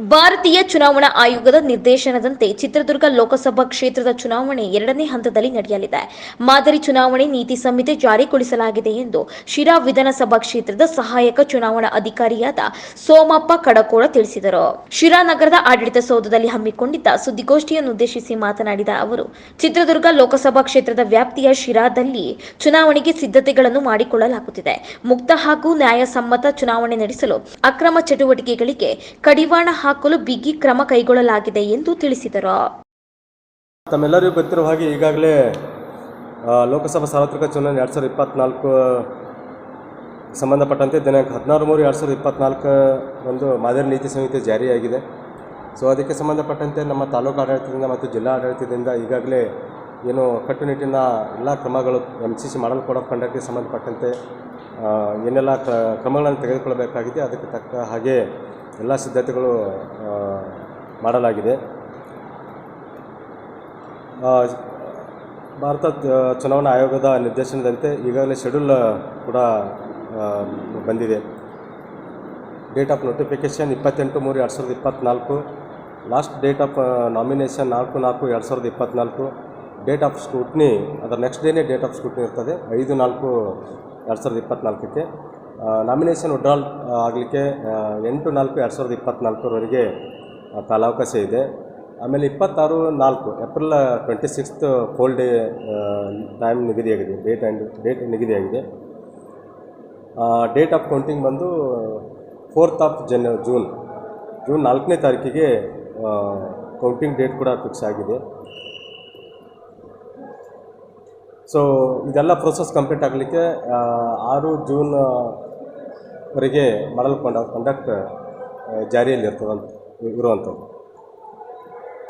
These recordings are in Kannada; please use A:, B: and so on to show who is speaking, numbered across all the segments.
A: ಭಾರತೀಯ ಚುನಾವಣಾ ಆಯೋಗದ ನಿರ್ದೇಶನದಂತೆ ಚಿತ್ರದುರ್ಗ ಲೋಕಸಭಾ ಕ್ಷೇತ್ರದ ಚುನಾವಣೆ ಎರಡನೇ ಹಂತದಲ್ಲಿ ನಡೆಯಲಿದೆ. ಮಾದರಿ ಚುನಾವಣೆ ನೀತಿ ಸಂಹಿತೆ ಜಾರಿಗೊಳಿಸಲಾಗಿದೆ ಎಂದು ಶಿರಾ ವಿಧಾನಸಭಾ ಕ್ಷೇತ್ರದ ಸಹಾಯಕ ಚುನಾವಣಾ ಅಧಿಕಾರಿಯಾದ ಸೋಮಪ್ಪ ಕಡಕೋಳ ತಿಳಿಸಿದರು. ಶಿರಾ ನಗರದ ಆಡಳಿತ ಸೌಧದಲ್ಲಿ ಹಮ್ಮಿಕೊಂಡಿದ್ದ ಸುದ್ದಿಗೋಷ್ಠಿಯನ್ನುದ್ದೇಶಿಸಿ ಮಾತನಾಡಿದ ಅವರು, ಚಿತ್ರದುರ್ಗ ಲೋಕಸಭಾ ಕ್ಷೇತ್ರದ ವ್ಯಾಪ್ತಿಯ ಶಿರಾದಲ್ಲಿ ಚುನಾವಣೆಗೆ ಸಿದ್ಧತೆಗಳನ್ನು ಮಾಡಿಕೊಳ್ಳಲಾಗುತ್ತಿದೆ. ಮುಕ್ತ ಹಾಗೂ ನ್ಯಾಯಸಮ್ಮತ ಚುನಾವಣೆ ನಡೆಸಲು ಅಕ್ರಮ ಚಟುವಟಿಕೆಗಳಿಗೆ ಕಡಿವಾಣ ಹಾಕಲು ಬಿಗಿ ಕ್ರಮ ಕೈಗೊಳ್ಳಲಾಗಿದೆ ಎಂದು ತಿಳಿಸಿದರು.
B: ತಮ್ಮೆಲ್ಲರಿಗೂ ಗೊತ್ತಿರುವ ಹಾಗೆ ಈಗಾಗಲೇ ಲೋಕಸಭಾ ಸಾರ್ವತ್ರಿಕ ಚುನಾವಣೆ ಎರಡು ಸಾವಿರದ ಇಪ್ಪತ್ತ್ನಾಲ್ಕು ಸಂಬಂಧಪಟ್ಟಂತೆ ದಿನಾಂಕ ಹದಿನಾರು ಮೂರು ಎರಡು ಸಾವಿರದ ಇಪ್ಪತ್ತ್ನಾಲ್ಕು ಒಂದು ಮಾದರಿ ನೀತಿ ಸಂಹಿತೆ ಜಾರಿಯಾಗಿದೆ. ಸೊ ಅದಕ್ಕೆ ಸಂಬಂಧಪಟ್ಟಂತೆ ನಮ್ಮ ತಾಲೂಕು ಆಡಳಿತದಿಂದ ಮತ್ತು ಜಿಲ್ಲಾ ಆಡಳಿತದಿಂದ ಈಗಾಗಲೇ ಏನು ಕಟ್ಟುನಿಟ್ಟಿನ ಎಲ್ಲ ಕ್ರಮಗಳು M C C model code of ಸಂಬಂಧಪಟ್ಟಂತೆ ಏನೆಲ್ಲ ಕ್ರ, ಕ್ರಮಗಳನ್ನು ತೆಗೆದುಕೊಳ್ಳಬೇಕಾಗಿದೆ, ಅದಕ್ಕೆ ತಕ್ಕ ಹಾಗೆ ಎಲ್ಲ ಸಿದ್ಧತೆಗಳು ಮಾಡಲಾಗಿದೆ. ಭಾರತ ಚುನಾವಣಾ ಆಯೋಗದ ನಿರ್ದೇಶನದಂತೆ ಈಗಾಗಲೇ ಶೆಡ್ಯೂಲ್ ಕೂಡ ಬಂದಿದೆ. ಡೇಟ್ ಆಫ್ ನೋಟಿಫಿಕೇಷನ್ ಇಪ್ಪತ್ತೆಂಟು ಮೂರು ಎರಡು ಸಾವಿರದ ಇಪ್ಪತ್ತ್ನಾಲ್ಕು ಲಾಸ್ಟ್ ಡೇಟ್ ಆಫ್ ನಾಮಿನೇಷನ್ ನಾಲ್ಕು ನಾಲ್ಕು ಎರಡು ಸಾವಿರದ ಇಪ್ಪತ್ತ್ನಾಲ್ಕು ಡೇಟ್ ಆಫ್ ಸ್ಕ್ರೂಟ್ನಿ ಅದರ ನೆಕ್ಸ್ಟ್ ಡೇನೇ ಡೇಟ್ ಆಫ್ ಸ್ಕ್ರೂಟ್ನಿ ಇರ್ತದೆ, ಐದು ನಾಲ್ಕು ಎರಡು ಸಾವಿರದ ಇಪ್ಪತ್ತ್ನಾಲ್ಕಕ್ಕೆ ನಾಮಿನೇಷನ್ ವಿಡ್ರಾಲ್ ಆಗಲಿಕ್ಕೆ ಎಂಟು ನಾಲ್ಕು ಎರಡು ಸಾವಿರದ ಇಪ್ಪತ್ತ್ನಾಲ್ಕರವರೆಗೆ ಕಾಲಾವಕಾಶ ಇದೆ. ಆಮೇಲೆ ಇಪ್ಪತ್ತಾರು ನಾಲ್ಕು, April twenty sixth poll day time ನಿಗದಿಯಾಗಿದೆ ಡೇಟ್ ಆ್ಯಂಡ್ ಡೇಟ್ ನಿಗದಿಯಾಗಿದೆ. ಡೇಟ್ ಆಫ್ ಕೌಂಟಿಂಗ್ ಬಂದು ಫೋರ್ತ್ ಆಫ್ ಜನ ಜೂನ್ ಜೂನ್ ನಾಲ್ಕನೇ ತಾರೀಕಿಗೆ ಕೌಂಟಿಂಗ್ ಡೇಟ್ ಕೂಡ ಫಿಕ್ಸ್ ಆಗಿದೆ. ಸೊ ಇದೆಲ್ಲ ಪ್ರೊಸೆಸ್ ಕಂಪ್ಲೀಟ್ ಆಗಲಿಕ್ಕೆ ಆರು ಜೂನ್ ವರೆಗೆ ಮಾಡಲ್ ಕೊಂಡ ಕಂಡಕ್ಟ್ ಜಾರಿಯಲ್ಲಿ ಇರ್ತದಂತ, ಇರುವಂಥದ್ದು.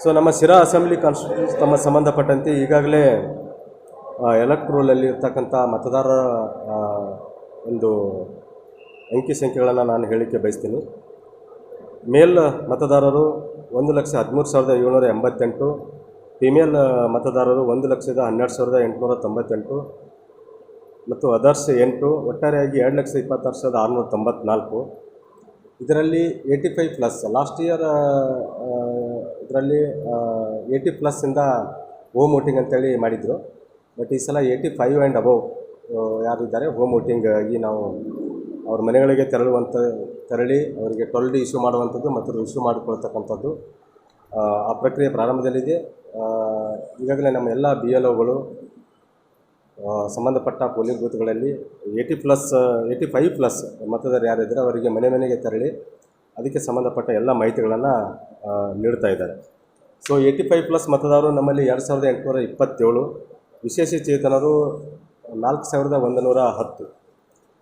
B: ಸೊ ನಮ್ಮ ಸಿರಾ ಅಸೆಂಬ್ಲಿ ಕಾನ್ಸ್ಟಿಟ್ಯೂನ್ಸ್ ತಮ್ಮ ಸಂಬಂಧಪಟ್ಟಂತೆ ಈಗಾಗಲೇ ಎಲೆಕ್ಟ್ರೋಲಲ್ಲಿ ಇರ್ತಕ್ಕಂಥ ಮತದಾರರ ಒಂದು ಅಂಕಿ ಸಂಖ್ಯೆಗಳನ್ನು ನಾನು ಹೇಳಲಿಕ್ಕೆ ಬಯಸ್ತೀನಿ. ಮೇಲ್ ಮತದಾರರು ಒಂದು ಲಕ್ಷ ಹದಿಮೂರು ಸಾವಿರದ ಏಳ್ನೂರ ಎಂಬತ್ತೆಂಟು, ಫಿಮೇಲ್ ಮತದಾರರು ಒಂದು ಲಕ್ಷದ ಹನ್ನೆರಡು ಸಾವಿರದ ಎಂಟುನೂರ ತೊಂಬತ್ತೆಂಟು ಮತ್ತು ಅದರ್ಸ್ ಎಂಟು ಒಟ್ಟಾರೆಯಾಗಿ ಎರಡು ಲಕ್ಷ ಇಪ್ಪತ್ತಾರು ಸಾವಿರದ ಆರುನೂರ ತೊಂಬತ್ನಾಲ್ಕು. ಇದರಲ್ಲಿ eighty five plus last year ಇದರಲ್ಲಿ ಏಯ್ಟಿ ಪ್ಲಸ್ಸಿಂದ ಹೋಮ್ ವೋಟಿಂಗ್ ಅಂತೇಳಿ ಮಾಡಿದರು. ಬಟ್ ಈ ಸಲ ಏಯ್ಟಿ ಫೈವ್ ಆ್ಯಂಡ್ ಅಬೌವ್ ಯಾರಿದ್ದಾರೆ ಹೋಮ್ ವೋಟಿಂಗಾಗಿ ನಾವು ಅವ್ರ ಮನೆಗಳಿಗೆ ತೆರಳುವಂಥ ತೆರಳಿ ಅವರಿಗೆ ಟ್ವೆಲ್ ಇಶ್ಯೂ ಮಾಡುವಂಥದ್ದು ಮತ್ತು ಇಶ್ಯೂ ಮಾಡಿಕೊಳ್ತಕ್ಕಂಥದ್ದು ಆ, ಪ್ರಕ್ರಿಯೆ ಪ್ರಾರಂಭದಲ್ಲಿದೆ. ಈಗಾಗಲೇ ನಮ್ಮ ಎಲ್ಲ ಬಿ ಎಲ್ ಒಗಳು ಸಂಬಂಧಪಟ್ಟ polling ಬೂತ್ಗಳಲ್ಲಿ eighty plus, eighty five plus ಮತದಾರರು ಯಾರಿದ್ದಾರೆ ಅವರಿಗೆ ಮನೆ ಮನೆಗೆ ತೆರಳಿ ಅದಕ್ಕೆ ಸಂಬಂಧಪಟ್ಟ ಎಲ್ಲ ಮಾಹಿತಿಗಳನ್ನು ನೀಡ್ತಾ ಇದ್ದಾರೆ. ಸೊ, ಏಯ್ಟಿ ಫೈವ್ ಪ್ಲಸ್ ಮತದಾರರು ನಮ್ಮಲ್ಲಿ ಎರಡು ಸಾವಿರದ ಎಂಟುನೂರ ಇಪ್ಪತ್ತೇಳು, ವಿಶೇಷ ಚೇತನರು ನಾಲ್ಕು ಸಾವಿರದ ಒಂದು ನೂರ ಹತ್ತು.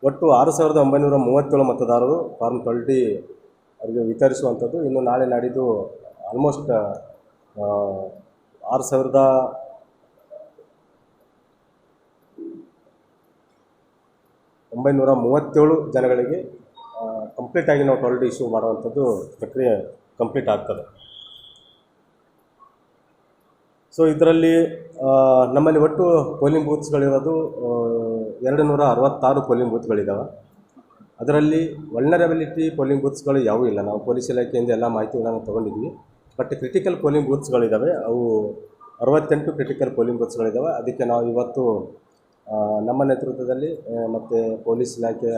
B: ಒಟ್ಟು ಆರು ಸಾವಿರದ ಒಂಬೈನೂರ ಮೂವತ್ತೇಳು ಮತದಾರರು ಫಾರ್ಮ್ ಟ್ವೆಲ್ಟಿ ಅವರಿಗೆ ವಿತರಿಸುವಂಥದ್ದು. ಇನ್ನು ನಾಳೆ ನಾಡಿದ್ದು ಆಲ್ಮೋಸ್ಟ್ ಆರು ಸಾವಿರದ ಒಂಬೈನೂರ ಮೂವತ್ತೇಳು ಜನಗಳಿಗೆ ಕಂಪ್ಲೀಟಾಗಿ ನಾವು ಟಾಯ್ಲೆಟ್ ಇಶ್ಯೂ ಮಾಡುವಂಥದ್ದು ಪ್ರಕ್ರಿಯೆ ಕಂಪ್ಲೀಟ್ ಆಗ್ತದೆ. ಸೊ ಇದರಲ್ಲಿ ನಮ್ಮಲ್ಲಿ ಒಟ್ಟು ಪೋಲಿಂಗ್ ಬೂತ್ಸ್ಗಳಿರೋದು ಎರಡು ನೂರ ಅರವತ್ತಾರು ಪೋಲಿಂಗ್ ಬೂತ್ಗಳಿದ್ದಾವೆ ಅದರಲ್ಲಿ ವಲ್ನರಬಿಲಿಟಿ ಪೋಲಿಂಗ್ ಬೂತ್ಸ್ಗಳು ಯಾವೂ ಇಲ್ಲ. ನಾವು ಪೊಲೀಸ್ ಇಲಾಖೆಯಿಂದ ಎಲ್ಲ ಮಾಹಿತಿಗಳನ್ನು ತೊಗೊಂಡಿದ್ವಿ. ಬಟ್ ಕ್ರಿಟಿಕಲ್ ಪೋಲಿಂಗ್ ಬೂತ್ಸ್ಗಳಿದ್ದಾವೆ ಅವು ಅರವತ್ತೆಂಟು ಕ್ರಿಟಿಕಲ್ ಪೋಲಿಂಗ್ ಬೂತ್ಸ್ಗಳಿದ್ದಾವೆ ಅದಕ್ಕೆ ನಾವು ಇವತ್ತು ನಮ್ಮ ನೇತೃತ್ವದಲ್ಲಿ ಮತ್ತು ಪೊಲೀಸ್ ಇಲಾಖೆಯ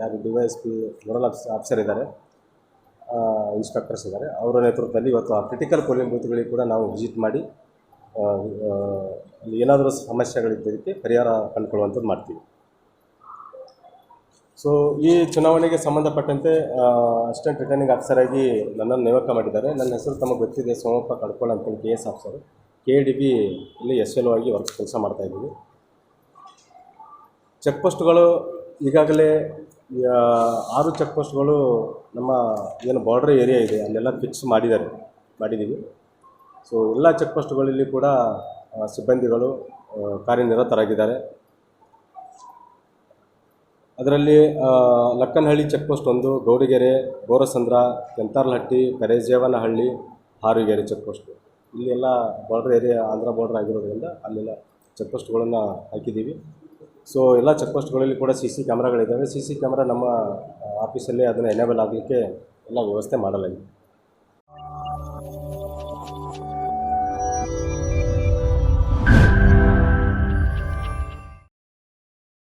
B: ಯಾರು D Y S P, nodal office, officer ಇದ್ದಾರೆ. ಇನ್ಸ್ಪೆಕ್ಟರ್ಸ್ ಇದ್ದಾರೆ. ಅವರ ನೇತೃತ್ವದಲ್ಲಿ ಇವತ್ತು ಆ ಕ್ರಿಟಿಕಲ್ ಪೋಲಿಂಗ್ ಬೂತ್ಗಳಿಗೆ ಕೂಡ ನಾವು ವಿಸಿಟ್ ಮಾಡಿ ಅಲ್ಲಿ ಏನಾದರೂ ಸಮಸ್ಯೆಗಳಿದ್ದಕ್ಕೆ ಪರಿಹಾರ ಕಂಡುಕೊಳ್ಳುವಂಥದ್ದು ಮಾಡ್ತೀವಿ. ಸೊ ಈ ಚುನಾವಣೆಗೆ ಸಂಬಂಧಪಟ್ಟಂತೆ ಅಸಿಸ್ಟೆಂಟ್ ರಿಟರ್ನಿಂಗ್ ಆಫೀಸರ್ ಆಗಿ ನನ್ನನ್ನು ನೇಮಕ ಮಾಡಿದ್ದಾರೆ. ನನ್ನ ಹೆಸರು ತಮಗೆ ಗೊತ್ತಿದೆ, ಸೋಮಪ್ಪ ಕಡ್ಕೊಳ್ಳ ಅಂತ K S officer. K D B ಇಲ್ಲಿ ಎಸ್ ಎಲ್ ಆಗಿ ವರ್ಕ್ ಕೆಲಸ ಮಾಡ್ತಾಯಿದ್ದೀವಿ ಚೆಕ್ ಪೋಸ್ಟ್ಗಳು ಈಗಾಗಲೇ ಆರು ಚೆಕ್ ಪೋಸ್ಟ್ಗಳು ನಮ್ಮ ಏನು ಬಾರ್ಡ್ರ್ ಏರಿಯಾ ಇದೆ, ಅಲ್ಲೆಲ್ಲ ಫಿಕ್ಸ್ ಮಾಡಿದ್ದಾರೆ, ಮಾಡಿದ್ದೀವಿ. ಸೊ, ಎಲ್ಲ ಚೆಕ್ ಪೋಸ್ಟ್ಗಳಲ್ಲಿ ಕೂಡ ಸಿಬ್ಬಂದಿಗಳು ಕಾರ್ಯನಿರತರಾಗಿದ್ದಾರೆ. ಅದರಲ್ಲಿ ಲಕ್ಕನಹಳ್ಳಿ ಚೆಕ್ ಪೋಸ್ಟ್ ಒಂದು ಗೌರಿಗೆರೆ ಬೋರಸಂದ್ರ, ಕೆಂತಾರ್ಲಹಟ್ಟಿ, ಕರೇಜೇವನಹಳ್ಳಿ, ಹಾರುಗೆರೆ ಚೆಕ್ ಪೋಸ್ಟ್ ಇಲ್ಲಿ ಎಲ್ಲ ಬಾರ್ಡ್ರ್ ಏರಿಯಾ, ಆಂಧ್ರ ಬಾರ್ಡ್ರ್ ಆಗಿರೋದ್ರಿಂದ ಅಲ್ಲೆಲ್ಲ ಚೆಕ್ ಪೋಸ್ಟ್ಗಳನ್ನು ಹಾಕಿದ್ದೀವಿ. ಸೊ ಎಲ್ಲ ಚೆಕ್ ಪೋಸ್ಟ್ಗಳಲ್ಲಿ ಕೂಡ ಸಿ ಸಿ ಕ್ಯಾಮ್ರಾಗಳಿದ್ದಾವೆ. ಸಿ ಸಿ ಕ್ಯಾಮ್ರಾ ನಮ್ಮ ಆಫೀಸಲ್ಲಿ ಅದನ್ನು ಎನೇಬಲ್ ಆಗಲಿಕ್ಕೆ ಎಲ್ಲ ವ್ಯವಸ್ಥೆ ಮಾಡಲಾಗಿದೆ.